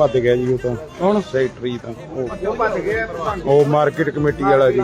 ਭੱਜ ਗਿਆ ਜੀ ਉਹ ਤਾਂ। ਕੌਣ? ਸੈਕਟਰੀ ਤਾਂ। ਉਹ। ਉਹ ਮਾਰਕੀਟ ਕਮੇਟੀ ਵਾਲਾ ਜੀ।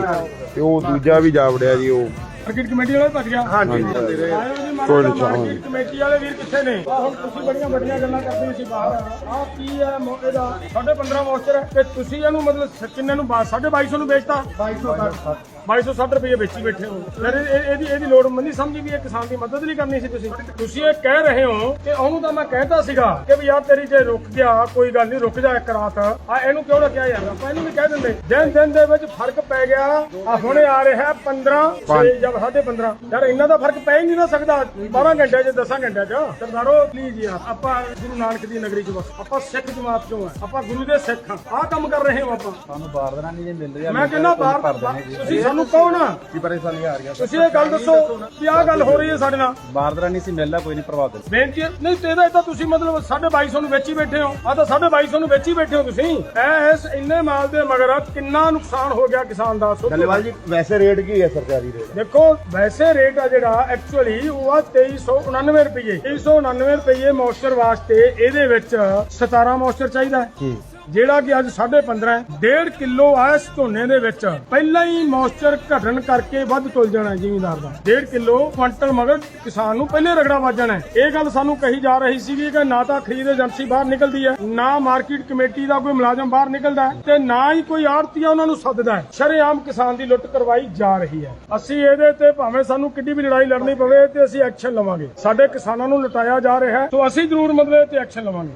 ਤੇ ਉਹ ਦੂਜਾ ਵੀ ਜਾ ਵੜਿਆ ਜੀ ਉਹ। ਮਾਰਕੀਟ ਕਮੇਟੀ ਵਾਲਾ ਭੱਜ ਗਿਆ। ਹਾਂਜੀ। ਆਇਓ ਜੀ ਕੋਈ ਮਾਰਕੀਟ। ਮਾਰਕੀਟ ਕਮੇਟੀ ਵਾਲੇ ਵੀਰ ਕਿੱਥੇ ਨੇ? ਆਹ ਹੁਣ ਤੁਸੀਂ ਬੜੀਆਂ ਵੱਡੀਆਂ ਗੱਲਾਂ ਕਰਦੇ ਸੀ ਬਾਹਰ ਆਹ ਕੀ ਹੈ ਮੌਕੇ ਦਾ? 15.5 ਵਾਚਰ ਹੈ। ਤੇ ਤੁਸੀਂ ਇਹਨੂੰ ਮਤਲਬ ਸ- ਕਿੰਨੇ ਨੂੰ 2250 ਨੂੰ ਵੇਚਤਾ? 2260 ਰੁਪਏ ਵੇਚੀ ਬੈਠੇ ਹੋ। ਫਿਰ ਇਹ- ਇਹ- ਇਹਦੀ ਇਹਦੀ ਲੋੜ ਮੰਨੀ ਸਮਝੀ ਵੀ ਇਹ ਕਿਸਾਨ ਦੀ ਮਦਦ ਨਹੀਂ ਕਰਨੀ ਸੀ ਤੁਸੀਂ। ਤੁਸੀਂ ਇਹ ਕਹਿ ਰਹੇ ਹੋ ਕਿ ਉਹਨੂੰ ਤਾਂ ਮੈਂ ਕਹਿਤਾ ਸੀਗਾ ਕਿ ਵੀ ਯਾਰ ਤੇਰੀ ਜੇ ਰੁਕ ਗਿਆ ਕੋਈ ਗੱਲ ਨਹੀਂ ਰੁਕ ਜਾ ਇੱਕ ਰਾਤ। ਆ ਇਹਨੂੰ ਕਿਉਂ ਰੱਖਿਆ ਯਾਰ? ਆਪਾਂ ਇਹਨੂੰ ਵੀ ਕਹਿ ਦਿੰਦੇ। ਦਿਨ ਦਿਨ ਦੇ ਵਿੱਚ ਫ਼ਰਕ ਪੈ ਗਿਆ। ਆ ਹੁਣੇ ਆ ਰਿਹਾ 15 6 ਜਾਂ 15.5 ਯਾਰ ਇੰਨਾ ਦਾ ਫ਼ਰਕ ਪੈ ਹੀ ਨਹੀਂ ਨਾ ਸਕਦਾ। 12 ਘੰਟੇ ਚ 10 ਘੰਟਿਆਂ ਚ। ਸਰਦਾਰੋ ਪਲੀਜ਼ ਯਾਰ। ਆਪਾਂ ਗੁਰੂ ਨਾਨਕ ਦੀ ਨਗਰੀ ਚ ਬਸ। ਆਪਾਂ ਸਿੱਖ ਜਮਾਤ ਚੋਂ ਆ। ਆਪਾਂ ਗੁਰੂ ਦੇ ਸਿੱਖ ਆ ਆਹ ਕੰਮ ਕਰ ਰਹੇ ਹੋ ਆਪਾਂ। ਸਾਨੂੰ ਬਾਰਦਰਾਂ ਨਹੀਂ ਜੇ ਮਿਲ ਰਿਹਾ ਮੈਂ ਕਹਿੰਦਾ ਬਾਹਰ ਤੁਸੀਂ ਸਾਨੂੰ ਕਹੋ ਨਾ। ਕੀ ਪਰੇਸ਼ਾਨੀ ਆ ਰਹੀ ਤੁਸੀਂ ਇਹ ਗੱਲ ਦੱਸੋ ਕਿ ਆਹ ਗੱਲ ਹੋ ਰਹੀ ਹੈ ਸਾਡੇ ਨਾਲ। ਬਾਰਦਰਾਂ ਨਹੀਂ ਸੀ ਮਿਲਦਾ ਕੋਈ ਨਹੀਂ ਪ੍ਰਭਾਵ ਦੇ। ਬੇਨਤੀ ਹੈ- ਨਹੀਂ ਤੇ ਇਹਦਾ ਤਾਂ ਤੁਸੀਂ ਮਤਲਬ 2250 ਨੂੰ ਵੇਚੀ ਬੈਠੇ ਹੋ। ਆ ਤਾਂ 2250 ਨੂੰ ਵੇਚੀ ਬੈਠੇ ਹੋ ਤੁਸੀਂ। ਐ ਇਸ ਇੰਨੇ ਮਾਲ ਦੇ ਮਗਰ ਕਿੰਨਾ ਨੁਕਸਾਨ ਹੋ ਗਿਆ ਕਿਸਾਨ ਦਾ। ਧੰਨਵਾਦ ਜੀ। ਵੈਸੇ ਰੇਟ ਕੀ ਹੈ ਸਰਕਾਰੀ ਰੇਟ? ਦੇਖੋ ਵੈਸੇ ਰੇਟ ਆ ਜਿਹੜਾ ਐਕਚੁਅਲੀ ਉਹ ਆ 2399 ਰੁਪਏ 2399 ਰੁਪਏ ਮੋਇਸਚਰ ਵਾਸਤੇ ਇਹਦੇ ਵਿੱਚ 17 ਮੋਇਸਚਰ ਚਾਹੀਦਾ ਹੈ। ਜਿਹੜਾ ਕਿ ਅੱਜ 15.5 ਹੈ 1.5 ਕਿਲੋ ਆ ਇਸ ਝੋਨੇ ਦੇ ਵਿੱਚ। ਪਹਿਲਾਂ ਹੀ ਮੋਇਸਚਰ ਘਟਣ ਕਰਕੇ ਵੱਧ ਤੁਲ ਜਾਣਾ ਹੈ ਜ਼ਿਮੀਂਦਾਰ ਦਾ। 1.5 ਕਿਲੋ ਕੁਇੰਟਲ ਮਗਰ ਕਿਸਾਨ ਨੂੰ ਪਹਿਲੇ ਰਗੜਾ ਵੱਜ ਜਾਣਾ ਇਹ ਗੱਲ ਸਾਨੂੰ ਕਹੀ ਜਾ ਰਹੀ ਸੀਗੀ ਕਿ ਨਾ ਤਾਂ ਖਰੀਦ ਏਜੰਸੀ ਬਾਹਰ ਨਿਕਲਦੀ ਹੈ, ਨਾ ਮਾਰਕੀਟ ਕਮੇਟੀ ਦਾ ਕੋਈ ਮੁਲਾਜ਼ਮ ਬਾਹਰ ਨਿਕਲਦਾ ਤੇ ਨਾ ਹੀ ਕੋਈ ਆੜਤੀਆ ਉਹਨਾਂ ਨੂੰ ਸੱਦਦਾ ਹੈ। ਸ਼ਰੇਆਮ ਕਿਸਾਨ ਦੀ ਲੁੱਟ ਕਰਵਾਈ ਜਾ ਰਹੀ ਹੈ। ਅਸੀਂ ਇਹਦੇ ਤੇ ਭਾਵੇਂ ਸਾਨੂੰ ਕਿੱਡੀ ਵੀ ਲੜਾਈ ਲੜਨੀ ਪਵੇ ਤੇ ਅਸੀਂ ਐਕਸ਼ਨ ਲਵਾਂਗੇ। ਸਾਡੇ ਕਿਸਾਨਾਂ ਨੂੰ ਲੁਟਾਇਆ ਜਾ ਰਿਹਾ ਹੈ, ਸੋ ਅਸੀਂ ਜ਼ਰੂਰ ਮਤਲਬ ਤੇ ਐਕਸ਼ਨ ਲਵਾਂਗੇ।